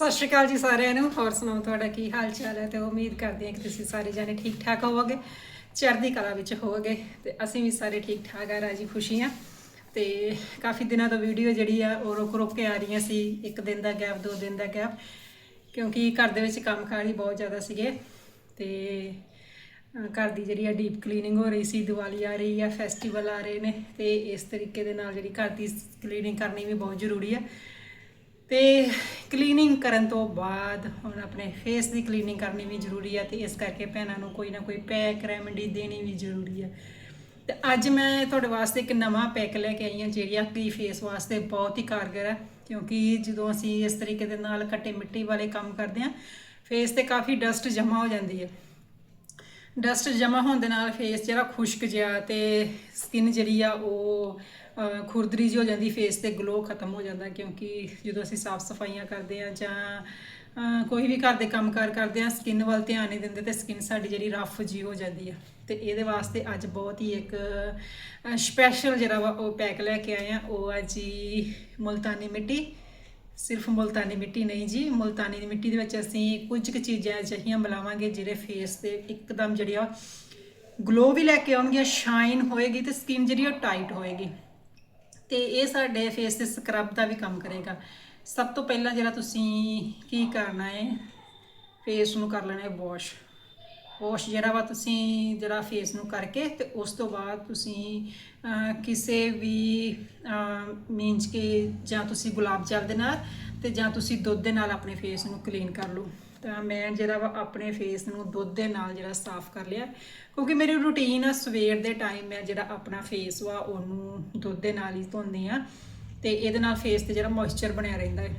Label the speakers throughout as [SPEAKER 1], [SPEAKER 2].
[SPEAKER 1] ਸਤਿ ਸ਼੍ਰੀ ਅਕਾਲ ਜੀ ਸਾਰਿਆਂ ਨੂੰ। ਹੋਰ ਸੁਣਾਓ ਤੁਹਾਡਾ ਕੀ ਹਾਲ ਚਾਲ ਹੈ? ਤੇ ਉਮੀਦ ਕਰਦੀ ਹਾਂ ਕਿ ਤੁਸੀਂ ਸਾਰੇ ਜਾਣੇ ਠੀਕ ਠਾਕ ਹੋਵੋਗੇ। ਚੜ੍ਹਦੀ ਕਲਾ ਵਿੱਚ ਹੋਵੋਗੇ ਤੇ ਅਸੀਂ ਵੀ ਸਾਰੇ ਠੀਕ ਠਾਕ ਆ, ਰਾਜੀ ਖੁਸ਼ੀ ਆ। ਤੇ ਕਾਫੀ ਦਿਨਾਂ ਤੋਂ ਵੀਡੀਓ ਜਿਹੜੀ ਆ, ਉਹ ਰੁਕ ਰੁਕ ਕੇ ਆ ਰਹੀਆਂ ਸੀ। ਇੱਕ ਦਿਨ ਦਾ ਗੈਪ, ਦੋ ਦਿਨ ਦਾ ਗੈਪ। ਕਿਉਂਕਿ ਘਰ ਦੇ ਵਿੱਚ ਕੰਮਕਾਰ ਹੀ ਬਹੁਤ ਜ਼ਿਆਦਾ ਸੀਗੇ। ਤੇ ਘਰ ਦੀ ਜਿਹੜੀ ਆ ਡੀਪ ਕਲੀਨਿੰਗ ਹੋ ਰਹੀ ਸੀ, ਦੀਵਾਲੀ ਆ ਰਹੀ ਆ ਫੈਸਟੀਵਲ ਆ ਰਹੇ ਨੇ। ਤੇ ਇਸ ਤਰੀਕੇ ਦੇ ਨਾਲ ਜਿਹੜੀ ਘਰ ਦੀ ਕਲੀਨਿੰਗ ਕਰਨੀ ਵੀ ਬਹੁਤ ਜ਼ਰੂਰੀ ਆ। ਤੇ ਕਲੀਨਿੰਗ ਕਰਨ ਤੋਂ ਬਾਅਦ ਹੁਣ ਆਪਣੇ ਫੇਸ ਦੀ ਕਲੀਨਿੰਗ ਕਰਨੀ ਵੀ ਜ਼ਰੂਰੀ ਆ ਤੇ ਇਸ ਕਰਕੇ ਭੈਣਾਂ ਨੂੰ ਕੋਈ ਨਾ ਕੋਈ ਪੈਕ ਰੈਮਡੀ ਦੇਣੀ ਵੀ ਜ਼ਰੂਰੀ ਹੈ ਤੇ ਅੱਜ ਮੈਂ ਤੁਹਾਡੇ ਵਾਸਤੇ ਇੱਕ ਨਵਾਂ ਪੈਕ ਲੈ ਕੇ ਆਈ ਹਾਂ ਜਿਹੜਾ ਕਿ ਫੇਸ ਵਾਸਤੇ ਬਹੁਤ ਹੀ ਕਾਰਗਰ ਹੈ ਕਿਉਂਕਿ ਜਦੋਂ ਅਸੀਂ ਇਸ ਤਰੀਕੇ ਦੇ ਨਾਲ ਕੱਟੇ ਮਿੱਟੀ ਵਾਲੇ ਕੰਮ ਕਰਦੇ ਹਾਂ ਫੇਸ ਤੇ ਕਾਫੀ ਡਸਟ ਜਮ੍ਹਾਂ ਹੋ ਜਾਂਦੀ ਹੈ। ਡਸਟ ਜਮ੍ਹਾਂ ਹੋਣ ਦੇ ਨਾਲ ਫੇਸ ਜਿਹੜਾ ਖੁਸ਼ਕ ਜਿਹਾ ਤੇ ਸਕਿਨ ਜਿਹੜੀ ਆ ਉਹ ਖੁਰਦਰੀ ਜਿਹੀ ਹੋ ਜਾਂਦੀ ਫੇਸ ਤੇ ਗਲੋ ਖਤਮ ਹੋ ਜਾਂਦਾ ਕਿਉਂਕਿ ਜਦੋਂ ਅਸੀਂ ਸਾਫ਼ ਸਫਾਈਆਂ ਕਰਦੇ ਆ ਜਾਂ ਕੋਈ ਵੀ ਘਰ ਦੇ ਕੰਮਕਾਰ ਕਰਦੇ ਆ ਸਕਿਨ ਵੱਲ ਧਿਆਨ ਨਹੀਂ ਦਿੰਦੇ ਤੇ ਸਕਿਨ ਸਾਡੀ ਜਿਹੜੀ ਰਫ ਜੀ ਹੋ ਜਾਂਦੀ ਆ। ਤੇ ਇਹਦੇ ਵਾਸਤੇ ਅੱਜ ਬਹੁਤ ਹੀ ਇੱਕ ਸਪੈਸ਼ਲ ਜਿਹੜਾ ਵਾ ਉਹ ਪੈਕ ਲੈ ਕੇ ਆਏ ਆ ਉਹ ਆ ਜੀ ਮੁਲਤਾਨੀ ਮਿੱਟੀ। ਸਿਰਫ ਮੁਲਤਾਨੀ ਮਿੱਟੀ ਨਹੀਂ ਜੀ, ਮੁਲਤਾਨੀ ਮਿੱਟੀ ਦੇ ਵਿੱਚ ਅਸੀਂ ਕੁਝ ਕੁ ਚੀਜ਼ਾਂ ਅਜਿਹੀਆਂ ਮਿਲਾਵਾਂਗੇ ਜਿਹੜੇ ਫੇਸ ਤੇ ਇੱਕਦਮ ਜਿਹੜੀ ਆ ਗਲੋ ਵੀ ਲੈ ਕੇ ਆਉਣਗੀਆਂ ਸ਼ਾਈਨ ਹੋਏਗੀ ਤੇ ਸਕਿਨ ਜਿਹੜੀ ਉਹ ਟਾਈਟ ਹੋਏਗੀ। ਤੇ ਇਹ ਸਾਡੇ ਫੇਸ ਤੇ ਸਕਰਬ ਦਾ ਵੀ ਕੰਮ ਕਰੇਗਾ। ਸਭ ਤੋਂ ਪਹਿਲਾਂ ਜਿਹੜਾ ਤੁਸੀਂ ਕੀ ਕਰਨਾ ਹੈ ਫੇਸ ਨੂੰ ਕਰ ਲੈਣਾ ਹੈ ਵਾਸ਼ ਵਾਸ਼ ਜਿਹੜਾ ਵਾ ਤੁਸੀਂ ਜਿਹੜਾ ਫੇਸ ਨੂੰ ਕਰਕੇ ਤੇ ਉਸ ਤੋਂ ਬਾਅਦ ਤੁਸੀਂ ਕਿਸੇ ਵੀ ਮੀਨਸ ਕਿ ਜਾਂ ਤੁਸੀਂ ਗੁਲਾਬ ਜਲ ਦੇ ਨਾਲ ਤੇ ਜਾਂ ਤੁਸੀਂ ਦੁੱਧ ਦੇ ਨਾਲ ਆਪਣੇ ਫੇਸ ਨੂੰ ਕਲੀਨ ਕਰ ਲਓ। ਤਾਂ ਮੈਂ ਜਿਹੜਾ ਵਾ ਆਪਣੇ ਫੇਸ ਨੂੰ ਦੁੱਧ ਦੇ ਨਾਲ ਜਿਹੜਾ ਸਾਫ਼ ਕਰ ਲਿਆ। ਕਿਉਂਕਿ ਮੇਰੀ ਰੁਟੀਨ ਆ, ਸਵੇਰ ਦੇ ਟਾਈਮ ਮੈਂ ਜਿਹੜਾ ਆਪਣਾ ਫੇਸ ਵਾ, ਉਹਨੂੰ ਦੁੱਧ ਦੇ ਨਾਲ ਹੀ ਧੋਂਦੀ ਆ। ਤੇ ਇਹਦੇ ਨਾਲ ਫੇਸ ਤੇ ਜਿਹੜਾ ਮੋਇਸਚਰ ਬਣਿਆ ਰਹਿੰਦਾ ਹੈ।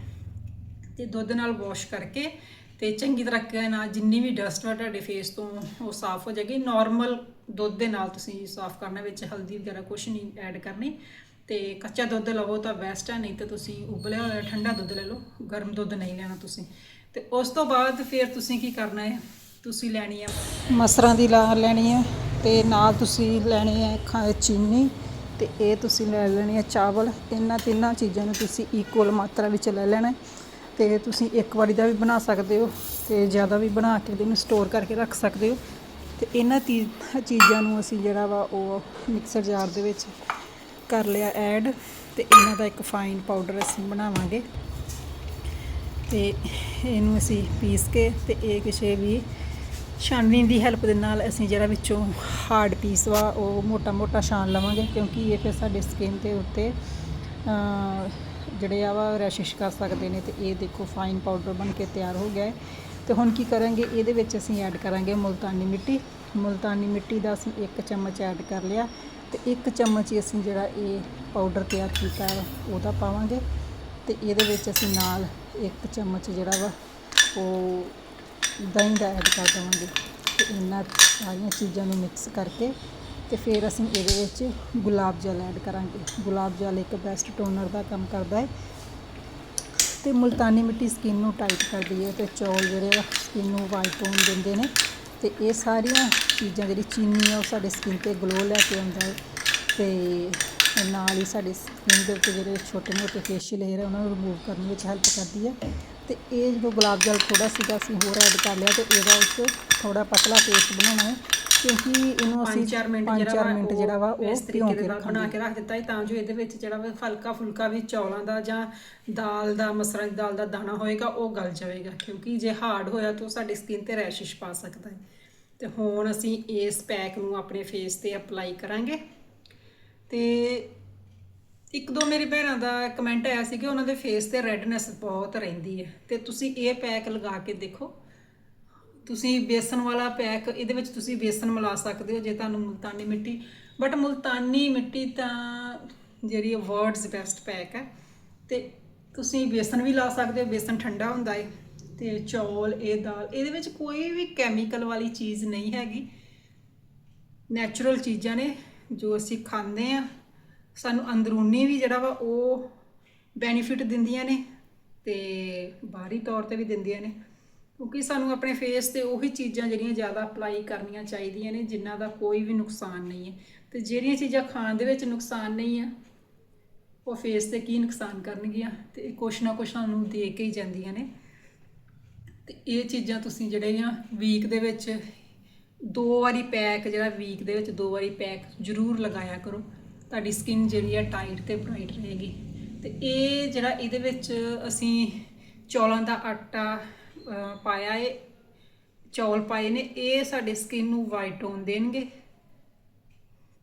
[SPEAKER 1] ਤੇ ਦੁੱਧ ਨਾਲ ਵਾਸ਼ ਕਰਕੇ ਤੇ ਚੰਗੀ ਤਰ੍ਹਾਂ ਨਾਲ ਜਿੰਨੀ ਵੀ ਡਸਟ ਵਾ ਤੁਹਾਡੇ ਫੇਸ ਤੋਂ ਉਹ ਸਾਫ਼ ਹੋ ਜਾਏਗੀ। ਨਾਰਮਲ ਦੁੱਧ ਦੇ ਨਾਲ ਤੁਸੀਂ ਸਾਫ਼ ਕਰਨਾ, ਵਿੱਚ ਹਲਦੀ ਵਗੈਰਾ ਕੁਝ ਨਹੀਂ ਐਡ ਕਰਨੀ। ਤੇ ਕੱਚਾ ਦੁੱਧ ਲਵੋ ਤਾਂ ਬੈਸਟ ਹੈ ਨਹੀਂ ਤਾਂ ਤੁਸੀਂ ਉਬਲਿਆ ਹੋਇਆ ਠੰਡਾ ਦੁੱਧ ਲੈ ਲਓ। ਗਰਮ ਦੁੱਧ ਨਹੀਂ ਲੈਣਾ ਤੁਸੀਂ। ਤੇ ਉਸ ਤੋਂ ਬਾਅਦ ਫਿਰ ਤੁਸੀਂ ਕੀ ਕਰਨਾ ਹੈ? ਤੁਸੀਂ ਲੈਣੀ ਆ। ਮਸਰਾਂ ਦੀ ਲਾ ਲੈਣੀ ਹੈ ਤੇ ਨਾਲ ਤੁਸੀਂ ਲੈਣੀ ਹੈ ਖਾ- ਚੀਨੀ ਤੇ ਇਹ ਤੁਸੀਂ ਲੈ ਲੈਣੀ ਹੈ ਚਾਵਲ। ਇਹਨਾਂ ਤਿੰਨਾਂ ਚੀਜ਼ਾਂ ਨੂੰ ਤੁਸੀਂ ਇਕੁਅਲ ਮਾਤਰਾ ਵਿੱਚ ਲੈ ਲੈਣਾ ਹੈ ਤੇ ਤੁਸੀਂ ਇੱਕ ਵਾਰੀ ਦਾ ਵੀ ਬਣਾ ਸਕਦੇ ਹੋ ਤੇ ਜ਼ਿਆਦਾ ਵੀ ਬਣਾ ਕੇ ਇਹਨੂੰ ਸਟੋਰ ਕਰਕੇ ਰੱਖ ਸਕਦੇ ਹੋ। ਤੇ ਇਹਨਾਂ ਤੀ, ਚੀਜ਼ਾਂ ਨੂੰ ਅਸੀਂ ਜਿਹੜਾ ਵਾ ਉਹ ਮਿਕਸਰ ਜਾਰ ਦੇ ਵਿੱਚ ਕਰ ਲਿਆ ਐਡ ਤੇ ਇਹਨਾਂ ਦਾ ਇੱਕ ਫਾਈਨ ਪਾਊਡਰ ਅਸੀਂ ਬਣਾਵਾਂਗੇ। ਤੇ ਇਹਨੂੰ ਅਸੀਂ ਪੀਸ ਕੇ ਤੇ ਇਹ ਕਿਸੇ ਵੀ ਛਾਣਨੀ ਦੀ ਹੈਲਪ ਦੇ ਨਾਲ ਅਸੀਂ ਜਿਹੜਾ ਵਿੱਚੋਂ ਹਾਰਡ ਪੀਸ ਵਾ, ਉਹ ਮੋਟਾ ਮੋਟਾ ਛਾਨ ਲਵਾਂਗੇ ਕਿਉਂਕਿ ਇਹ ਫਿਰ ਸਾਡੇ ਸਕਿਨ ਦੇ ਉੱਤੇ ਜਿਹੜੇ ਆ ਵਾ ਰੈਸ਼ਿਸ਼ ਕਰ ਸਕਦੇ ਨੇ ਤੇ ਇਹ ਦੇਖੋ ਫਾਈਨ ਪਾਊਡਰ ਬਣ ਕੇ ਤਿਆਰ ਹੋ ਗਿਆ ਹੈ। ਤੇ ਹੁਣ ਕੀ ਕਰਾਂਗੇ, ਇਹਦੇ ਵਿੱਚ ਅਸੀਂ ਐਡ ਕਰਾਂਗੇ ਮੁਲਤਾਨੀ ਮਿੱਟੀ। ਮੁਲਤਾਨੀ ਮਿੱਟੀ ਦਾ ਅਸੀਂ ਇੱਕ ਚਮਚ ਐਡ ਕਰ ਲਿਆ ਤੇ ਇੱਕ ਚਮਚ ਹੀ ਅਸੀਂ ਜਿਹੜਾ ਇਹ ਪਾਊਡਰ ਤਿਆਰ ਕੀਤਾ ਉਹਦਾ ਪਾਵਾਂਗੇ ਤੇ ਇਹਦੇ ਵਿੱਚ ਅਸੀਂ ਨਾਲ ਇੱਕ ਚਮਚ ਜਿਹੜਾ ਵਾ, ਉਹ ਦਹੀਂ ਦਾ ਐਡ ਕਰ ਦੇਵਾਂਗੇ। ਤੇ ਇਹਨਾਂ ਸਾਰੀਆਂ ਚੀਜ਼ਾਂ ਨੂੰ ਮਿਕਸ ਕਰਕੇ ਤੇ ਫਿਰ ਅਸੀਂ ਇਹਦੇ ਵਿੱਚ ਗੁਲਾਬ ਜਲ ਐਡ ਕਰਾਂਗੇ। ਗੁਲਾਬ ਜਲ ਇੱਕ ਬੈਸਟ ਟੋਨਰ ਦਾ ਕੰਮ ਕਰਦਾ ਹੈ। ਤੇ ਮੁਲਤਾਨੀ ਮਿੱਟੀ ਸਕਿਨ ਨੂੰ ਟਾਈਟ ਕਰਦੀ ਹੈ ਤੇ ਚੌਲ ਜਿਹੜੇ ਆ ਸਕਿਨ ਨੂੰ ਵਾਈਟ ਹੋਣ ਦਿੰਦੇ ਨੇ। ਤੇ ਇਹ ਸਾਰੀਆਂ ਚੀਜ਼ਾਂ ਜਿਹੜੀ ਚੀਨੀ ਆ, ਉਹ ਸਾਡੇ ਸਕਿਨ ਤੇ ਗਲੋ ਲੈ ਕੇ ਆਉਂਦਾ ਹੈ। ਤੇ ਨਾਲ ਹੀ ਸਾਡੇ ਸਕਿਨ ਦੇ ਉੱਤੇ ਜਿਹੜੇ ਛੋਟੇ ਮੋਟੇ ਫੇਸ਼ੀਅਲ ਹੇਅਰ ਉਹਨਾਂ ਨੂੰ ਰਿਮੂਵ ਕਰਨ ਵਿੱਚ ਹੈਲਪ ਕਰਦੀ ਹੈ ਤੇ ਇਹ ਜਦੋਂ ਗੁਲਾਬ ਜਲ ਥੋੜਾ ਸੀਗਾ ਅਸੀਂ ਹੋਰ ਐਡ ਕਰ ਲਿਆ ਤੇ ਇਹਦਾ ਇੱਕ ਥੋੜਾ ਪਤਲਾ ਪੇਸਟ ਬਣਾਉਣਾ ਹੈ। ਕਿਉਂਕਿ ਇਹਨੂੰ ਅਸੀਂ 5-4 ਮਿੰਟ ਜਿਹੜਾ ਮਿੰਟ ਜਿਹੜਾ ਵਾ ਉਹ
[SPEAKER 2] ਇਸ ਤਰੀਕੇ ਦੇ ਨਾਲ ਬਣਾ ਕੇ ਰੱਖ ਦਿੱਤਾ ਹੈ ਤਾਂ ਜੋ ਇਹਦੇ ਵਿੱਚ ਜਿਹੜਾ ਵਾ ਹਲਕਾ ਫੁਲਕਾ ਵੀ ਚੌਲਾਂ ਦਾ ਜਾਂ ਦਾਲ ਦਾ ਮਸਰਾਂ ਦੀ ਦਾਲ ਦਾ ਦਾਣਾ ਹੋਏਗਾ ਉਹ ਗਲ ਜਾਵੇਗਾ। ਕਿਉਂਕਿ ਜੇ ਹਾਰਡ ਹੋਇਆ ਤਾਂ ਸਾਡੀ ਸਕਿਨ ਤੇ ਰੈਸ਼ਿਸ਼ ਪਾ ਸਕਦਾ ਹੈ। ਤੇ ਹੁਣ ਅਸੀਂ ਇਸ ਪੈਕ ਨੂੰ ਆਪਣੇ ਫੇਸ ਤੇ ਅਪਲਾਈ ਕਰਾਂਗੇ। ਤੇ ਇੱਕ ਦੋ ਮੇਰੀ ਭੈਣਾਂ ਦਾ ਕਮੈਂਟ ਆਇਆ ਸੀ ਕਿ ਉਹਨਾਂ ਦੇ ਫੇਸ ਤੇ ਰੈਡਨੈਸ ਬਹੁਤ ਰਹਿੰਦੀ ਹੈ। ਤੇ ਤੁਸੀਂ ਇਹ ਪੈਕ ਲਗਾ ਕੇ ਦੇਖੋ। ਤੁਸੀਂ ਬੇਸਨ ਵਾਲਾ ਪੈਕ ਇਹਦੇ ਵਿੱਚ ਤੁਸੀਂ ਬੇਸਨ ਮਿਲਾ ਸਕਦੇ ਹੋ ਜੇ ਤੁਹਾਨੂੰ ਮੁਲਤਾਨੀ ਮਿੱਟੀ ਬਟ ਮੁਲਤਾਨੀ ਮਿੱਟੀ ਤਾਂ ਜਿਹੜੀ ਵਰਡਸ ਬੈਸਟ ਪੈਕ ਹੈ। ਤੇ ਤੁਸੀਂ ਬੇਸਨ ਵੀ ਲਾ ਸਕਦੇ ਹੋ, ਬੇਸਨ ਠੰਡਾ ਹੁੰਦਾ ਹੈ। ਤੇ ਚੌਲ, ਇਹ ਦਾਲ, ਇਹਦੇ ਵਿੱਚ ਕੋਈ ਵੀ ਕੈਮੀਕਲ ਵਾਲੀ ਚੀਜ਼ ਨਹੀਂ ਹੈਗੀ। ਨੈਚੁਰਲ ਚੀਜ਼ਾਂ ਨੇ। ਜੋ ਅਸੀਂ ਖਾਂਦੇ ਆ ਸਾਨੂੰ ਅੰਦਰੂਨੀ ਵੀ ਜਿਹੜਾ ਵਾ ਉਹ ਬੈਨੀਫਿਟ ਦਿੰਦੀਆਂ ਨੇ ਤੇ ਬਾਹਰੀ ਤੌਰ ਤੇ ਵੀ ਦਿੰਦੀਆਂ ਨੇ। ਕਿਉਂਕਿ ਸਾਨੂੰ ਆਪਣੇ ਫੇਸ ਤੇ ਉਹੀ ਚੀਜ਼ਾਂ ਜਿਹੜੀਆਂ ਜ਼ਿਆਦਾ ਅਪਲਾਈ ਕਰਨੀਆਂ ਚਾਹੀਦੀਆਂ ਨੇ, ਜਿਨ੍ਹਾਂ ਦਾ ਕੋਈ ਵੀ ਨੁਕਸਾਨ ਨਹੀਂ ਹੈ। ਤੇ ਜਿਹੜੀਆਂ ਚੀਜ਼ਾਂ ਖਾਣ ਦੇ ਵਿੱਚ ਨੁਕਸਾਨ ਨਹੀਂ ਆ ਉਹ ਫੇਸ ਤੇ ਕੀ ਨੁਕਸਾਨ ਕਰਨਗੀਆਂ? ਤੇ ਕੁਛ ਨਾ ਕੁਛ ਸਾਨੂੰ ਦੇ ਕੇ ਹੀ ਜਾਂਦੀਆਂ ਨੇ।
[SPEAKER 1] ਤੇ ਇਹ ਚੀਜ਼ਾਂ ਤੁਸੀਂ ਜਿਹੜੇ ਆ ਵੀਕ ਦੇ ਵਿੱਚ ਦੋ ਵਾਰੀ ਪੈਕ ਜਿਹੜਾ ਵੀਕ ਦੇ ਵਿੱਚ ਦੋ ਵਾਰੀ ਪੈਕ ਜ਼ਰੂਰ ਲਗਾਇਆ ਕਰੋ। ਤੁਹਾਡੀ ਸਕਿਨ ਜਿਹੜੀ ਆ ਟਾਈਟ ਤੇ ਬ੍ਰਾਈਟ ਰਹੇਗੀ। ਤੇ ਇਹ ਜਿਹੜਾ ਇਹਦੇ ਵਿੱਚ ਅਸੀਂ ਚੌਲਾਂ ਦਾ ਆਟਾ ਪਾਇਆ ਏ, ਚੌਲ ਪਾਏ ਨੇ, ਇਹ ਸਾਡੇ ਸਕਿਨ ਨੂੰ ਵਾਈਟ ਟੋਨ ਦੇਣਗੇ।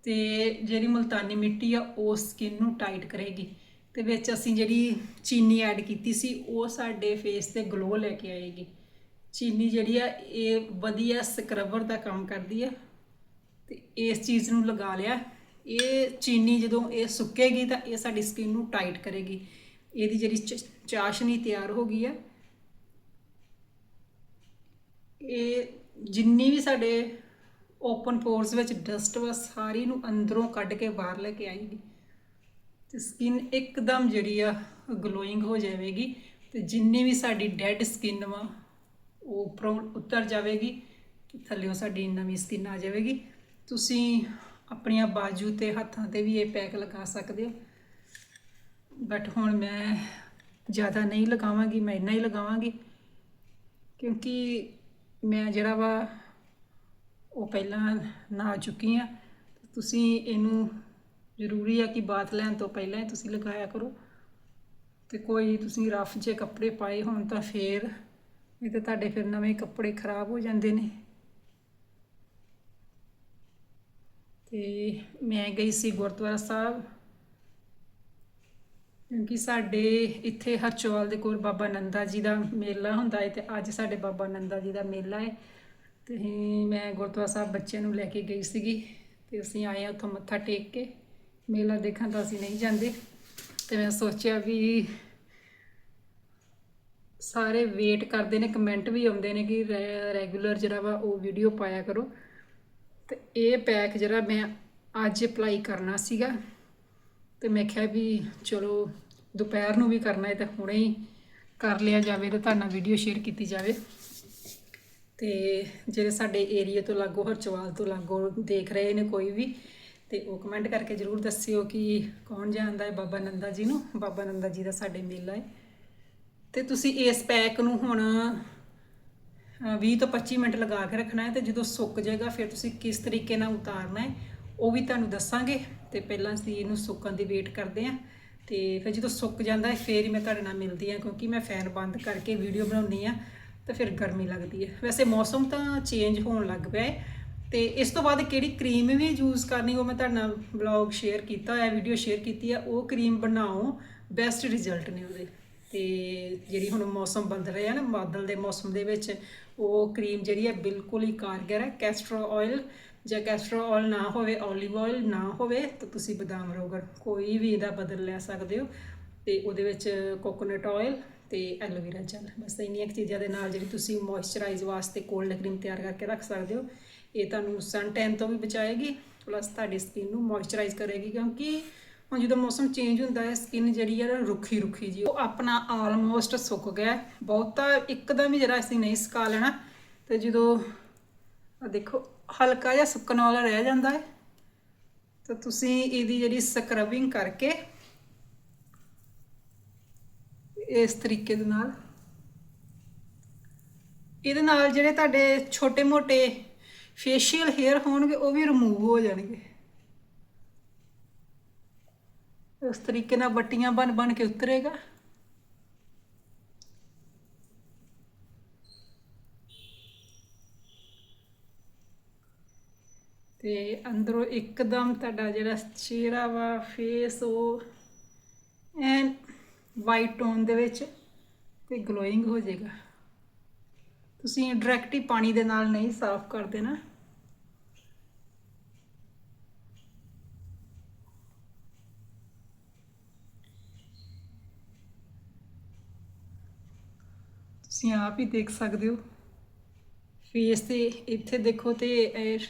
[SPEAKER 1] ਤੇ ਜਿਹੜੀ ਮਲਤਾਨੀ ਮਿੱਟੀ ਆ, ਉਹ ਸਕਿਨ ਨੂੰ ਟਾਈਟ ਕਰੇਗੀ। ਤੇ ਵਿੱਚ ਅਸੀਂ ਜਿਹੜੀ ਚੀਨੀ ਐਡ ਕੀਤੀ ਸੀ, ਉਹ ਸਾਡੇ ਫੇਸ ਤੇ ਗਲੋ ਲੈ ਕੇ ਆਏਗੀ। ਚੀਨੀ ਜਿਹੜੀ ਆ, ਇਹ ਵਧੀਆ ਸਕਰਬਰ ਦਾ ਕੰਮ ਕਰਦੀ ਆ। ਤੇ ਇਸ ਚੀਜ਼ ਨੂੰ ਲਗਾ ਲਿਆ। ਇਹ ਚੀਨੀ ਜਦੋਂ ਇਹ ਸੁੱਕੇਗੀ ਤਾਂ ਇਹ ਸਾਡੀ ਸਕਿਨ ਨੂੰ ਟਾਈਟ ਕਰੇਗੀ। ਇਹਦੀ ਜਿਹੜੀ ਚ- ਚਾਸ਼ਨੀ ਤਿਆਰ ਹੋ ਗਈ ਆ। ਇਹ ਜਿੰਨੀ ਵੀ ਸਾਡੇ ਓਪਨ ਪੋਰਸ ਵਿੱਚ ਡਸਟ ਵਾ, ਸਾਰੀ ਨੂੰ ਅੰਦਰੋਂ ਕੱਢ ਕੇ ਬਾਹਰ ਲੈ ਕੇ ਆਏਗੀ। ਤੇ ਸਕਿਨ ਇੱਕਦਮ ਜਿਹੜੀ ਆ ਗਲੋਇੰਗ ਹੋ ਜਾਵੇਗੀ। ਤੇ ਜਿੰਨੀ ਵੀ ਸਾਡੀ ਡੈਡ ਸਕਿਨ ਵਾ ਉਹ ਉੱਪਰੋਂ ਉਤਰ ਜਾਵੇਗੀ ਤੇ ਥੱਲੇੋਂ ਸਾਡੀ ਨਵੀਂ ਸਕਿਨ ਆ ਜਾਵੇਗੀ। ਤੁਸੀਂ ਆਪਣੀਆਂ ਬਾਜੂ ਤੇ ਹੱਥਾਂ ਤੇ ਵੀ ਇਹ ਪੈਕ ਲਗਾ ਸਕਦੇ ਹੋ। ਬਟ ਹੁਣ ਮੈਂ ਜ਼ਿਆਦਾ ਨਹੀਂ ਲਗਾਵਾਂਗੀ, ਮੈਂ ਇੰਨਾ ਹੀ ਲਗਾਵਾਂਗੀ। ਕਿਉਂਕਿ ਮੈਂ ਜਿਹੜਾ ਵਾ, ਉਹ ਪਹਿਲਾਂ ਨਾ ਚੁੱਕੀ ਆ ਤੁਸੀਂ ਇਹਨੂੰ ਜ਼ਰੂਰੀ ਆ ਕਿ ਬਾਤ ਲੈਣ ਤੋਂ ਪਹਿਲਾਂ ਹੀ ਤੁਸੀਂ ਲਗਾਇਆ ਕਰੋ। ਤੇ ਕੋਈ ਤੁਸੀਂ ਰਫ ਜੇ ਕੱਪੜੇ ਪਾਏ ਹੋਣ ਤਾਂ ਫੇਰ ਨਹੀਂ ਤੇ ਤੁਹਾਡੇ ਫਿਰ ਨਵੇਂ ਕੱਪੜੇ ਖਰਾਬ ਹੋ ਜਾਂਦੇ ਨੇ। ਤੇ ਮੈਂ ਗਈ ਸੀ ਗੁਰਦੁਆਰਾ ਸਾਹਿਬ। ਕਿਉਂਕਿ ਸਾਡੇ ਇੱਥੇ ਹਰਚੋਲ ਦੇ ਕੋਲ ਬਾਬਾ ਨੰਦਾ ਜੀ ਦਾ ਮੇਲਾ ਹੁੰਦਾ ਹੈ ਤੇ ਅੱਜ ਸਾਡੇ ਬਾਬਾ ਨੰਦਾ ਜੀ ਦਾ ਮੇਲਾ ਹੈ ਤੇ ਮੈਂ ਗੁਰਦੁਆਰਾ ਸਾਹਿਬ ਬੱਚਿਆਂ ਨੂੰ ਲੈ ਕੇ ਗਈ ਸੀਗੀ ਤੇ ਅਸੀਂ ਆਏ ਹਾਂ ਉੱਥੋਂ ਮੱਥਾ ਟੇਕ ਕੇ। ਮੇਲਾ ਦੇਖਣ ਤਾਂ ਅਸੀਂ ਨਹੀਂ ਜਾਂਦੇ। ਤੇ ਮੈਂ ਸੋਚਿਆ ਵੀ ਸਾਰੇ ਵੇਟ ਕਰਦੇ ਨੇ ਕਮੈਂਟ ਵੀ ਆਉਂਦੇ ਨੇ ਕਿ ਰੈਗੂਲਰ ਜਿਹੜਾ ਵਾ ਉਹ ਵੀਡੀਓ ਪਾਇਆ ਕਰੋ। ਤੇ ਇਹ ਪੈਕ ਜਿਹੜਾ ਮੈਂ ਅੱਜ ਅਪਲਾਈ ਕਰਨਾ ਸੀਗਾ, ਤੇ ਮੈਂ ਕਿਹਾ ਵੀ ਚਲੋ ਦੁਪਹਿਰ ਨੂੰ ਵੀ ਕਰਨਾ ਹੈ ਤਾਂ ਹੁਣੇ ਹੀ ਕਰ ਲਿਆ ਜਾਵੇ ਤੇ ਤੁਹਾਡਾ ਵੀਡੀਓ ਸ਼ੇਅਰ ਕੀਤੀ ਜਾਵੇ। ਤੇ ਜਿਹੜੇ ਸਾਡੇ ਏਰੀਆ ਤੋਂ ਲਾਗੋ, ਹਰਚਵਾਲ ਤੋਂ ਲਾਗੋ ਦੇਖ ਰਹੇ ਨੇ ਕੋਈ ਵੀ, ਤੇ ਉਹ ਕਮੈਂਟ ਕਰਕੇ ਜਰੂਰ ਦੱਸਿਓ ਕਿ ਕੌਣ ਜਾਣਦਾ ਹੈ? ਬਾਬਾ ਨੰਦਾ ਜੀ ਨੂੰ। ਬਾਬਾ ਨੰਦਾ ਜੀ ਦਾ ਸਾਡੇ ਮੇਲਾ ਹੈ। ਤੇ ਤੁਸੀਂ ਇਸ ਪੈਕ ਨੂੰ ਹੁਣ ਅ, 20 ਤੋਂ 25 ਮਿੰਟ ਲਗਾ ਕੇ ਰੱਖਣਾ ਹੈ ਤੇ ਜਦੋਂ ਸੁੱਕ ਜਾਏਗਾ ਫਿਰ ਤੁਸੀਂ ਕਿਸ ਤਰੀਕੇ ਨਾਲ ਉਤਾਰਨਾ ਹੈ ਉਹ ਵੀ ਤੁਹਾਨੂੰ ਦੱਸਾਂਗੇ। ਤੇ ਪਹਿਲਾਂ ਅਸੀਂ ਇਹਨੂੰ ਸੁੱਕਣ ਦੀ ਵੇਟ ਕਰਦੇ ਹਾਂ। ਤੇ ਫਿਰ ਜਦੋਂ ਸੁੱਕ ਜਾਂਦਾ ਹੈ ਫਿਰ ਹੀ ਮੈਂ ਤੁਹਾਡੇ ਨਾਲ ਮਿਲਦੀ ਹਾਂ ਕਿਉਂਕਿ ਮੈਂ ਫੈਨ ਬੰਦ ਕਰਕੇ ਵੀਡੀਓ ਬਣਾਉਣੀ ਆ ਤੇ ਫਿਰ ਗਰਮੀ ਲੱਗਦੀ ਹੈ। ਵੈਸੇ ਮੌਸਮ ਤਾਂ ਚੇਂਜ ਹੋਣ ਲੱਗ ਪਿਆ ਹੈ। ਤੇ ਇਸ ਤੋਂ ਬਾਅਦ ਕਿਹੜੀ ਕਰੀਮ ਵੀ ਯੂਜ਼ ਕਰਨੀ ਉਹ ਮੈਂ ਤੁਹਾਡੇ ਨਾਲ ਬਲੌਗ ਸ਼ੇਅਰ ਕੀਤਾ ਹੋਇਆ ਵੀਡੀਓ ਸ਼ੇਅਰ ਕੀਤੀ ਆ ਉਹ ਕਰੀਮ ਬਣਾਓ ਬੈਸਟ ਰਿਜ਼ਲਟ ਨੇ ਉਹਦੇ। ਤੇ ਜਿਹੜੀ ਹੁਣ ਮੌਸਮ ਬਦਲ ਰਿਹਾ ਨਾ, ਬਾਦਲ ਦੇ ਮੌਸਮ ਦੇ ਵਿੱਚ, ਉਹ ਕਰੀਮ ਜਿਹੜੀ ਹੈ ਬਿਲਕੁਲ ਹੀ ਕਾਰਗਰ ਹੈ। ਕੈਸਟਰ ਆਇਲ ਜਾਂ ਕੈਸਟਰ ਆਇਲ ਨਾ ਹੋਵੇ 올ਿਵ ਆਇਲ ਨਾ ਹੋਵੇ, ਤਾਂ ਤੁਸੀਂ ਬਦਾਮ ਰੋਗਰ ਕੋਈ ਵੀ ਇਹਦਾ ਬਦਲ ਲੈ ਸਕਦੇ ਹੋ। ਤੇ ਉਹਦੇ ਵਿੱਚ ਕੋਕੋਨਟ ਆਇਲ ਤੇ ਐਲੋਵੇਰਾ ਜੈਲ ਬਸ ਇੰਨੀਆਂ ਚੀਜ਼ਾਂ ਦੇ ਨਾਲ ਜਿਹੜੀ ਤੁਸੀਂ ਮੋਇਸਚਰਾਈਜ਼ ਵਾਸਤੇ ਕੋਲਡ ਕਰੀਮ ਤਿਆਰ ਕਰਕੇ ਰੱਖ ਸਕਦੇ ਹੋ। ਇਹ ਤੁਹਾਨੂੰ ਸਨ ਟੈਨ ਤੋਂ ਵੀ ਬਚਾਏਗੀ ਪਲੱਸ ਤੁਹਾਡੀ ਸਕਿਨ ਨੂੰ ਮੋਇਸਚਰਾਈਜ਼ ਕਰੇਗੀ, ਕਿਉਂਕਿ ਹੁਣ ਜਦੋਂ ਮੌਸਮ ਚੇਂਜ ਹੁੰਦਾ ਹੈ ਸਕਿਨ ਜਿਹੜੀ ਹੈ ਨਾ ਰੁੱਖੀ ਰੁੱਖੀ ਜੀ, ਉਹ ਆਪਣਾ ਆਲਮੋਸਟ ਸੁੱਕ ਗਿਆ ਬਹੁਤਾ ਇੱਕਦਮ ਹੀ ਜਿਹੜਾ ਅਸੀਂ ਨਹੀਂ ਸੁਕਾ ਲੈਣਾ। ਤੇ ਜਦੋਂ ਦੇਖੋ, ਹਲਕਾ ਜਿਹਾ ਸੁੱਕਣ ਵਾਲਾ ਰਹਿ ਜਾਂਦਾ ਹੈ। ਤਾਂ ਤੁਸੀਂ ਇਹਦੀ ਜਿਹੜੀ ਸਕਰਬਿੰਗ ਕਰਕੇ ਇਸ ਤਰੀਕੇ ਦੇ ਨਾਲ ਇਹਦੇ ਨਾਲ ਜਿਹੜੇ ਤੁਹਾਡੇ ਛੋਟੇ-ਮੋਟੇ ਫੇਸ਼ੀਅਲ ਹੇਅਰ ਹੋਣਗੇ, ਉਹ ਵੀ ਰਿਮੂਵ ਹੋ ਜਾਣਗੇ। ਉਸ ਤਰੀਕੇ ਨਾਲ ਵੱਟੀਆਂ ਬਣ ਬਣ ਕੇ ਉਤਰੇਗਾ। ਤੇ ਅੰਦਰੋਂ ਇੱਕਦਮ ਤੁਹਾਡਾ ਜਿਹੜਾ ਚਿਹਰਾ ਵਾ ਫੇਸ ਉਹ ਐਨ ਵਾਈਟ ਟੋਨ ਦੇ ਵਿੱਚ ਤੇ ਗਲੋਇੰਗ ਹੋ ਜਾਏਗਾ। ਤੁਸੀਂ ਡਾਇਰੈਕਟ ਹੀ ਪਾਣੀ ਦੇ ਨਾਲ ਨਹੀਂ ਸਾਫ਼ ਕਰ ਦੇਣਾ। ਤੁਸੀਂ ਆਪ ਹੀ ਦੇਖ ਸਕਦੇ ਹੋ। ਫੇਸ ਤੇ ਇੱਥੇ ਦੇਖੋ ਤੇ ਇਹ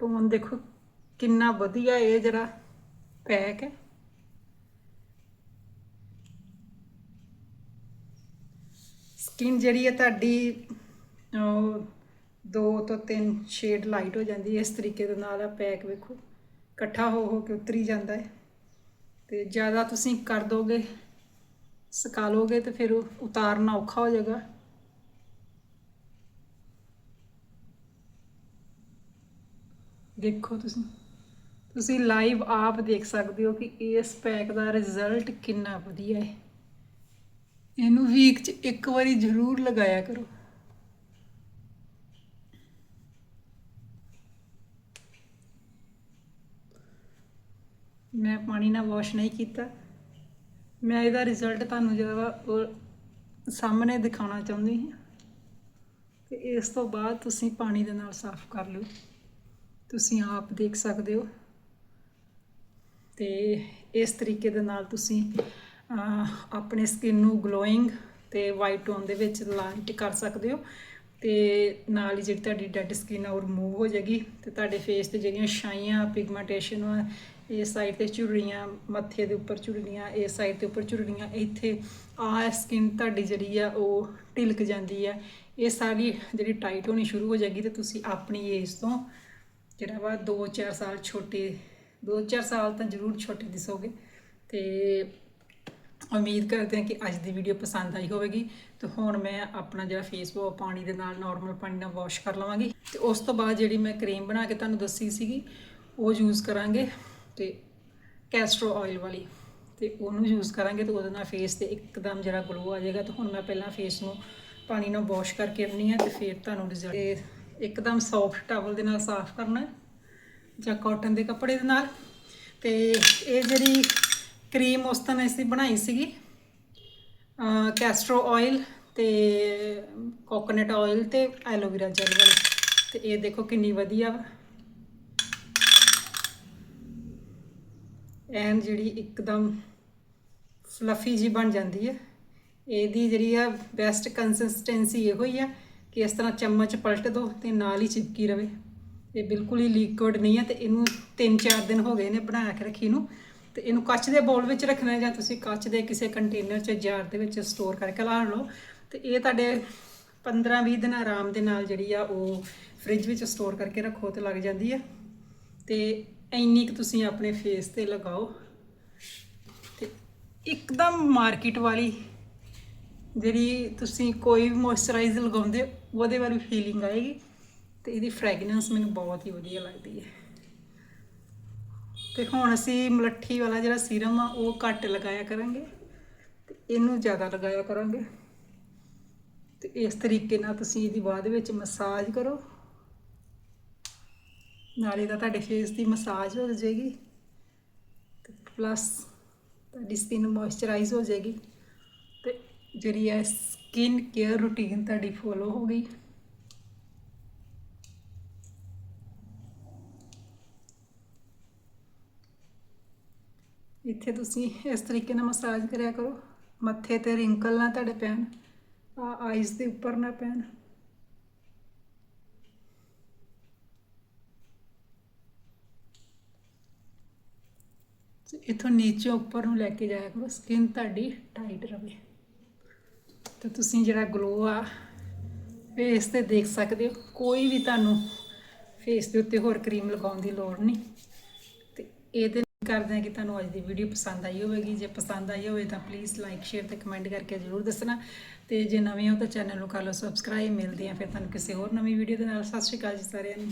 [SPEAKER 1] ਟੋਨ ਦੇਖੋ ਕਿੰਨਾ ਵਧੀਆ ਇਹ ਜਿਹੜਾ ਪੈਕ ਹੈ। ਸਕਿਨ ਜਿਹੜੀ ਹੈ ਤੁਹਾਡੀ ਦੋ ਤੋਂ ਤਿੰਨ ਸ਼ੇਡ ਲਾਈਟ ਹੋ ਜਾਂਦੀ ਹੈ। ਇਸ ਤਰੀਕੇ ਦੇ ਨਾਲ ਆ ਪੈਕ ਵੇਖੋ। ਇਕੱਠਾ ਹੋ ਹੋ ਕੇ ਉਤਰੀ ਜਾਂਦਾ ਹੈ। ਤੇ ਜ਼ਿਆਦਾ ਤੁਸੀਂ ਕਰ ਦੋਗੇ ਸੁਕਾ ਲੋਗੇ ਤੇ ਫਿਰ ਉਤਾਰਨਾ ਔਖਾ ਹੋ ਜਾਏਗਾ। ਦੇਖੋ ਤੁਸੀਂ। ਤੁਸੀਂ ਲਾਈਵ ਆਪ ਦੇਖ ਸਕਦੇ ਹੋ ਕਿ ਇਸ ਪੈਕ ਦਾ ਰਿਜ਼ਲਟ ਕਿੰਨਾ ਵਧੀਆ ਹੈ। ਇਹਨੂੰ ਵੀਕ 'ਚ ਇੱਕ ਵਾਰੀ ਜ਼ਰੂਰ ਲਗਾਇਆ ਕਰੋ। ਮੈਂ ਪਾਣੀ ਨਾਲ ਵਾਸ਼ ਨਹੀਂ ਕੀਤਾ। ਮੈਂ ਇਹਦਾ ਰਿਜ਼ਲਟ ਤੁਹਾਨੂੰ ਜਿਹੜਾ ਵਾ ਉਹ ਸਾਹਮਣੇ ਦਿਖਾਉਣਾ ਚਾਹੁੰਦੀ ਹਾਂ। ਤੇ ਇਸ ਤੋਂ ਬਾਅਦ ਤੁਸੀਂ ਪਾਣੀ ਦੇ ਨਾਲ ਸਾਫ਼ ਕਰ ਲਿਓ। ਤੁਸੀਂ ਆਪ ਦੇਖ ਸਕਦੇ ਹੋ। ਤੇ ਇਸ ਤਰੀਕੇ ਦੇ ਨਾਲ ਤੁਸੀਂ ਆਪਣੇ ਸਕਿਨ ਨੂੰ ਗਲੋਇੰਗ ਤੇ ਵਾਈਟ ਟੋਨ ਦੇ ਵਿੱਚ ਲਾਈਟ ਕਰ ਸਕਦੇ ਹੋ। ਤੇ ਨਾਲ ਹੀ ਜਿਹੜੀ ਤੁਹਾਡੀ ਡੈਡ ਸਕਿਨ ਆ ਉਹ ਰਿਮੂਵ ਹੋ ਜਾਏਗੀ। ਤੇ ਤੁਹਾਡੇ ਫੇਸ ਤੇ ਜਿਹੜੀਆਂ ਛਾਈਆਂ ਪਿਗਮੈਂਟੇਸ਼ਨ ਆ ਇਸ ਸਾਈਡ ਤੇ ਝੁਰੜੀਆਂ ਮੱਥੇ ਦੇ ਉੱਪਰ ਝੁਰੜੀਆਂ ਇਸ ਸਾਈਡ ਤੇ ਉੱਪਰ ਝੁਰੜੀਆਂ ਇੱਥੇ ਆ ਸਕਿਨ ਤੁਹਾਡੀ ਜਿਹੜੀ ਆ ਉਹ ਢਿਲਕ ਜਾਂਦੀ ਆ। ਇਹ ਸਾਰੀ ਜਿਹੜੀ ਟਾਈਟ ਹੋਣੀ ਸ਼ੁਰੂ ਹੋ ਜਾਏਗੀ ਤੇ ਤੁਸੀਂ ਆਪਣੀ ਏਜ ਤੋਂ ਜਿਹੜਾ ਵਾ 2-4 ਸਾਲ ਛੋਟੇ 2-4 ਸਾਲ ਤਾਂ ਜ਼ਰੂਰ ਛੋਟੇ ਦਿਸੋਗੇ। ਤੇ ਉਮੀਦ ਕਰਦੇ ਹਾਂ ਕਿ ਅੱਜ ਦੀ ਵੀਡੀਓ ਪਸੰਦ ਆਈ ਹੋਵੇਗੀ। ਤੇ ਹੁਣ ਮੈਂ ਆਪਣਾ ਜਿਹੜਾ ਫੇਸ ਉਹ ਪਾਣੀ ਦੇ ਨਾਲ ਨਾਰਮਲ ਪਾਣੀ ਨਾਲ ਵਾਸ਼ ਕਰ ਲਵਾਂਗੀ। ਤੇ ਉਸ ਤੋਂ ਬਾਅਦ ਜਿਹੜੀ ਮੈਂ ਕਰੀਮ ਬਣਾ ਕੇ ਤੁਹਾਨੂੰ ਦੱਸੀ ਸੀਗੀ, ਉਹ ਯੂਜ਼ ਕਰਾਂਗੇ। ਤੇ ਕੈਸਟਰੋ ਆਇਲ ਵਾਲੀ ਤੇ ਉਹਨੂੰ ਯੂਜ਼ ਕਰਾਂਗੇ ਤੇ ਉਹਦੇ ਨਾਲ ਫੇਸ ਤੇ ਇੱਕਦਮ ਜਿਹੜਾ ਗਲੋ ਆ ਜਾਏਗਾ ਤੇ ਹੁਣ ਮੈਂ ਪਹਿਲਾਂ ਫੇਸ ਨੂੰ ਪਾਣੀ ਨਾਲ ਵਾਸ਼ ਕਰਕੇ ਆਉਣੀ ਆ ਤੇ ਫਿਰ ਤੁਹਾਨੂੰ ਰਿਜ਼ਲਟ ਇੱਕਦਮ ਸੌਫਟ ਟਾਵਲ ਦੇ ਨਾਲ ਸਾਫ਼ ਕਰਨਾ ਜਾਂ ਕਾਟਨ ਦੇ ਕੱਪੜੇ ਦੇ ਨਾਲ ਤੇ ਇਹ ਜਿਹੜੀ ਕਰੀਮ ਉਸ ਤਰ੍ਹਾਂ ਅਸੀਂ ਬਣਾਈ ਸੀਗੀ ਕੈਸਟਰੋ ਆਇਲ ਤੇ ਕੋਕੋਨਟ ਆਇਲ ਤੇ ਐਲੋਵੇਰਾ ਜੈਲ ਵਾਲੀ ਤੇ ਇਹ ਦੇਖੋ ਕਿੰਨੀ ਵਧੀਆ ਵਾ। ਐਨ ਜਿਹੜੀ ਇੱਕਦਮ ਫਲਫੀ ਜੀ ਬਣ ਜਾਂਦੀ ਹੈ। ਇਹਦੀ ਜਿਹੜੀ ਆ ਬੈਸਟ ਕੰਸਿਸਟੈਂਸੀ ਇਹੋ ਹੀ ਆ ਕਿ ਇਸ ਤਰ੍ਹਾਂ ਚਮਚ ਪਲਟ ਦੋ ਤੇ ਨਾਲ ਹੀ ਚਿਪਕੀ ਰਵੇ। ਇਹ ਬਿਲਕੁਲ ਹੀ ਲਿਕੁਇਡ ਨਹੀਂ ਹੈ ਤੇ ਇਹਨੂੰ 3-4 ਦਿਨ ਹੋ ਗਏ ਨੇ ਬਣਾ ਕੇ ਰੱਖੀ ਨੂੰ। ਤੇ ਇਹਨੂੰ ਕੱਚ ਦੇ ਬੋਲ ਵਿੱਚ ਰੱਖਣਾ ਜਾਂ ਤੁਸੀਂ ਕੱਚ ਦੇ ਕਿਸੇ ਕੰਟੇਨਰ 'ਚ ਜਾਰ ਦੇ ਵਿੱਚ ਸਟੋਰ ਕਰਕੇ ਲਾ ਲਓ। ਤੇ ਇਹ ਤੁਹਾਡੇ 15-20 ਦਿਨ ਆਰਾਮ ਦੇ ਨਾਲ ਜਿਹੜੀ ਆ ਉਹ ਫ੍ਰਿਜ ਵਿੱਚ ਸਟੋਰ ਕਰਕੇ ਰੱਖੋ ਤੇ ਲੱਗ ਜਾਂਦੀ ਹੈ। ਤੇ ਇੰਨੀ ਕੁ ਤੁਸੀਂ ਆਪਣੇ ਫੇਸ ਤੇ ਲਗਾਓ ਤੇ ਇੱਕਦਮ ਮਾਰਕੀਟ ਵਾਲੀ ਜਿਹੜੀ ਤੁਸੀਂ ਕੋਈ ਵੀ ਮੋਇਸਚਰਾਈਜ਼ਰ ਲਗਾਉਂਦੇ ਹੋ, ਉਹਦੇ ਵਾਲੀ ਫੀਲਿੰਗ ਆਏਗੀ ਤੇ ਇਹਦੀ ਫ੍ਰੈਗਨੈਂਸ ਮੈਨੂੰ ਬਹੁਤ ਹੀ ਵਧੀਆ ਲੱਗਦੀ ਹੈ। ਤੇ ਹੁਣ ਅਸੀਂ ਮਲੱਠੀ ਵਾਲਾ ਜਿਹੜਾ ਸੀਰਮ ਆ ਉਹ ਘੱਟ ਲਗਾਇਆ ਕਰਾਂਗੇ ਤੇ ਇਹਨੂੰ ਜ਼ਿਆਦਾ ਲਗਾਇਆ ਕਰਾਂਗੇ ਤੇ ਇਸ ਤਰੀਕੇ ਨਾਲ ਤੁਸੀਂ ਇਹਦੀ ਬਾਅਦ ਵਿੱਚ ਮਸਾਜ ਕਰੋ। ਨਾਲੇ ਤਾਂ ਤੁਹਾਡੇ ਫੇਸ ਦੀ ਮਸਾਜ ਹੋ ਜਾਏਗੀ ਤੇ ਪਲੱਸ ਤੁਹਾਡੀ ਸਕਿਨ ਮੋਇਸਚਰਾਈਜ਼ ਹੋ ਜਾਏਗੀ ਤੇ ਜਿਹੜੀ ਹੈ ਸਕਿਨ ਕੇਅਰ ਰੂਟੀਨ ਤੁਹਾਡੀ ਫੋਲੋ ਹੋ ਗਈ। ਇੱਥੇ ਤੁਸੀਂ ਇਸ ਤਰੀਕੇ ਨਾਲ ਮਸਾਜ ਕਰਿਆ ਕਰੋ। ਮੱਥੇ ਤੇ ਰਿੰਕਲ ਨਾ ਤੁਹਾਡੇ ਪੈਣ ਆ ਆਈਜ਼ ਦੇ ਉੱਪਰ ਨਾ ਪੈਣ। ਇਥੋਂ ਨੀਚੇ ਉੱਪਰ ਨੂੰ ਲੈ ਕੇ ਜਾਇਆ ਕਰੋ ਸਕਿਨ ਤੁਹਾਡੀ ਟਾਈਟ ਰਵੇ। ਤੇ ਤੁਸੀਂ ਜਿਹੜਾ ਗਲੋ ਆ ਫੇਸ ਤੇ ਦੇਖ ਸਕਦੇ ਹੋ। ਕੋਈ ਵੀ ਤੁਹਾਨੂੰ ਫੇਸ ਦੇ ਉੱਤੇ ਹੋਰ ਕਰੀਮ ਲਗਾਉਣ ਦੀ ਲੋੜ ਨਹੀਂ। ਤੇ ਇਹਦੇ ਨਾਲ ਕਰਦੇ ਹਾਂ ਕਿ ਤੁਹਾਨੂੰ ਅੱਜ ਦੀ ਵੀਡੀਓ ਪਸੰਦ ਆਈ ਹੋਵੇਗੀ। ਜੇ ਪਸੰਦ ਆਈ ਹੋਵੇ ਤਾਂ ਪਲੀਜ਼ ਲਾਈਕ ਸ਼ੇਅਰ ਤੇ ਕਮੈਂਟ ਕਰਕੇ ਜ਼ਰੂਰ ਦੱਸਣਾ। ਤੇ ਜੇ ਨਵੇਂ ਹੋ ਤਾਂ ਚੈਨਲ ਨੂੰ ਕਰ ਲਓ ਸਬਸਕ੍ਰਾਈਬ ਮਿਲਦੇ ਆ ਫਿਰ ਤੁਹਾਨੂੰ ਕਿਸੇ ਹੋਰ ਨਵੀਂ ਵੀਡੀਓ ਦੇ ਨਾਲ। ਸਤਿ ਸ਼੍ਰੀ ਅਕਾਲ ਜੀ ਸਾਰਿਆਂ ਨੂੰ।